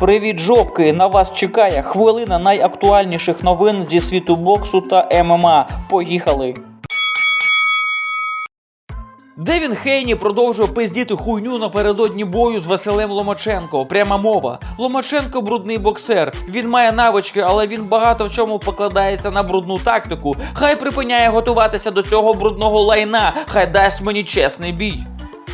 Привіт, жопки! На вас чекає хвилина найактуальніших новин зі світу боксу та ММА. Поїхали! Девін Хейні продовжує пиздіти хуйню напередодні бою з Василем Ломаченко. Пряма мова. Ломаченко брудний боксер. Він має навички, але він багато в чому покладається на брудну тактику. Хай припиняє готуватися до цього брудного лайна. Хай дасть мені чесний бій.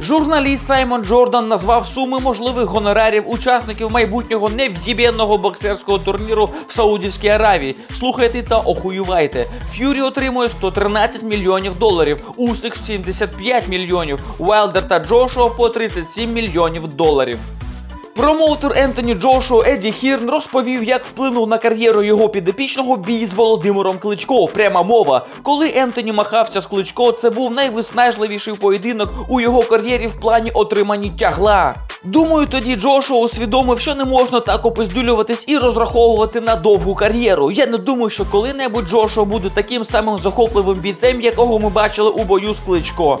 Журналіст Саймон Джордан назвав суми можливих гонорарів учасників майбутнього нев'єбєнного боксерського турніру в Саудівській Аравії. Слухайте та охуювайте. Ф'юрі отримує 113 мільйонів доларів, Усик 75 мільйонів, Уайлдер та Джошуа по 37 мільйонів доларів. Промоутер Ентоні Джошуа Едді Хірн розповів, як вплинув на кар'єру його підопічного бій з Володимиром Кличко. Пряма мова. Коли Ентоні махався з Кличко, це був найвиснажливіший поєдинок у його кар'єрі в плані отримані тягла. Думаю, тоді Джошуа усвідомив, що не можна так опиздюлюватись і розраховувати на довгу кар'єру. Я не думаю, що коли-небудь Джошуа буде таким самим захопливим бійцем, якого ми бачили у бою з Кличко.